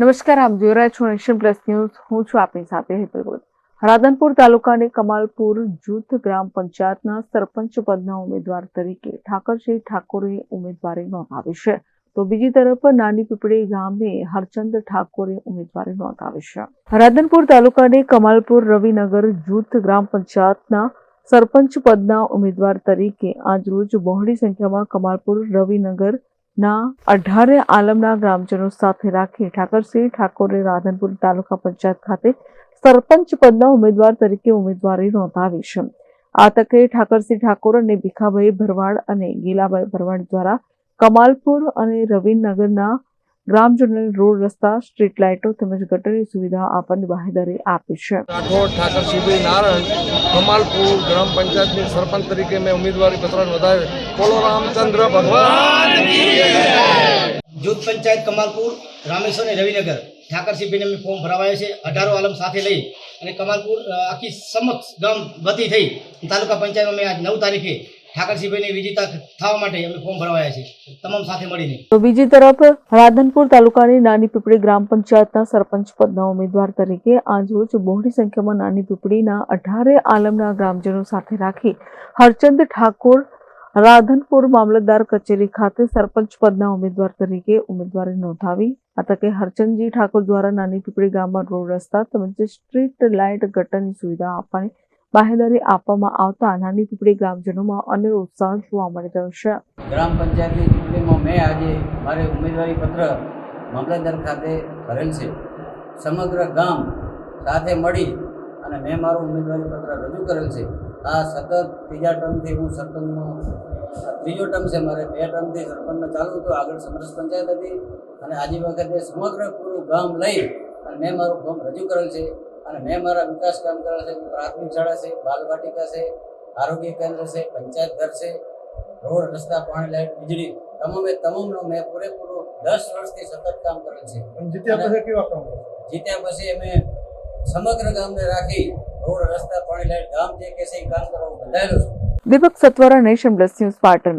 નમસ્કાર, આપ જોઈ રહ્યા છો નેશન પ્લસ ન્યૂઝ. હું છું આપની સાથે હેતલ ગોલ રાધનપુર તાલુકાની કમાલપુર જૂથ ગ્રામ પંચાયતના સરપંચ પદના ઉમેદવાર તરીકે ઠાકરસિંહ ઠાકોરે ઉમેદવારી નોંધાવી છે. તો બીજી તરફ, નાની પીપળી ગામે હરચંદ ઠાકોરે ઉમેદવારી નોંધાવી છે. રાધનપુર તાલુકાની કમાલપુર રવિનગર જૂથ ગ્રામ પંચાયતના સરપંચ પદના ઉમેદવાર તરીકે આજરોજ બહોળી સંખ્યામાં કમાલપુર રવિનગર ના, અઢારે આલમના ગ્રામજનો સાથે રાખી ઠાકરસિંહ ઠાકોરે રાધનપુર તાલુકા પંચાયત ખાતે સરપંચ પદના ઉમેદવાર તરીકે ઉમેદવારી નોંધાવી છે. આ તકે ઠાકરસિંહ ઠાકોર અને ભીખાભાઈ ભરવાડ અને ગીલાભાઈ ભરવાડ દ્વારા કમાલપુર અને રવિનગરના ગ્રામજનોને રોડ રસ્તા સ્ટ્રીટ લાઇટો તેમજ ગટરની સુવિધા આપવાની બાહેધરી આપી છે. રાઠોડ ઠાકર શિવભાઈ નારણ કમાલપુર ગ્રામ પંચાયતની સરપંચ તરીકે મેં ઉમેદવારી પત્ર નોંધાવે બોલો રામચંદ્ર ભગવાન. જૂથ પંચાયત કમાલપુર રામેશ્વર અને રવિનગર. ઠાકરસિંહભાઈને અમે ફોર્મ ભરાવાયો છે. અઢારો આલમ સાથે લઈ અને કમાલપુર આખી સમક્ષ ગામ વતી થઈ. તાલુકા પંચાયતમાં અમે આજ નવ તારીખે ઉમેદવાર તરીકે આજરોજ બહોળી સંખ્યામાં નાની પીપળીના અઢારે આલમના ગ્રામજનો સાથે રાખી હરચંદ ઠાકોર રાધનપુર મામલતદાર કચેરી ખાતે સરપંચ પદના ઉમેદવાર તરીકે ઉમેદવારી નોંધાવી. આ તકે હરચંદજી ઠાકોર દ્વારા નાની પીપળી ગામમાં રોડ રસ્તા તેમજ સ્ટ્રીટ લાઇટ ગટરની સુવિધા આપવાની બાહેધરી આપવામાં આવતા નાની ટુકડી ગ્રામજનોમાં અનેરો ઉત્સાહ જોવા મળી રહ્યો છે. ગ્રામ પંચાયતની ચૂંટણીમાં મેં આજે મારે ઉમેદવારી પત્ર મામલતદાર ખાતે ભરેલ છે. સમગ્ર ગામ સાથે મળી અને મેં મારું ઉમેદવારી પત્ર રજૂ કરેલ છે. આ સતત ત્રીજા ટર્મથી હું સરપંચનો, ત્રીજો ટર્મ છે મારે, બે ટર્મથી સરપંચમાં ચાલુ હતું, આગળ સમરસ પંચાયત હતી. અને આજે વખતે સમગ્ર પૂરું ગામ લઈ અને મેં મારું ફોર્મ રજૂ કરેલ છે. અને મેં મારા વિકાસ કામ કરેલ છે પ્રાથમિક શાળા છે બાલવાટિકા છે આરોગ્ય કેન્દ્ર છે પંચાયત ઘર છે રોડ રસ્તા પાણી લાઇટ વીજળી તમામે તમામનો મેં પૂરેપૂરું દસ વર્ષથી સતત કામ કરેલ છે. જીત્યા પછી કેવા કામ જીત્યા પછી અમે સમગ્ર ગામને રાખી રોડ રસ્તા પાણી લાઇટ ગામ જે કે છે એ કામ કરવા બધાયેલો છું. Deepak Satvara nation plus news Patan.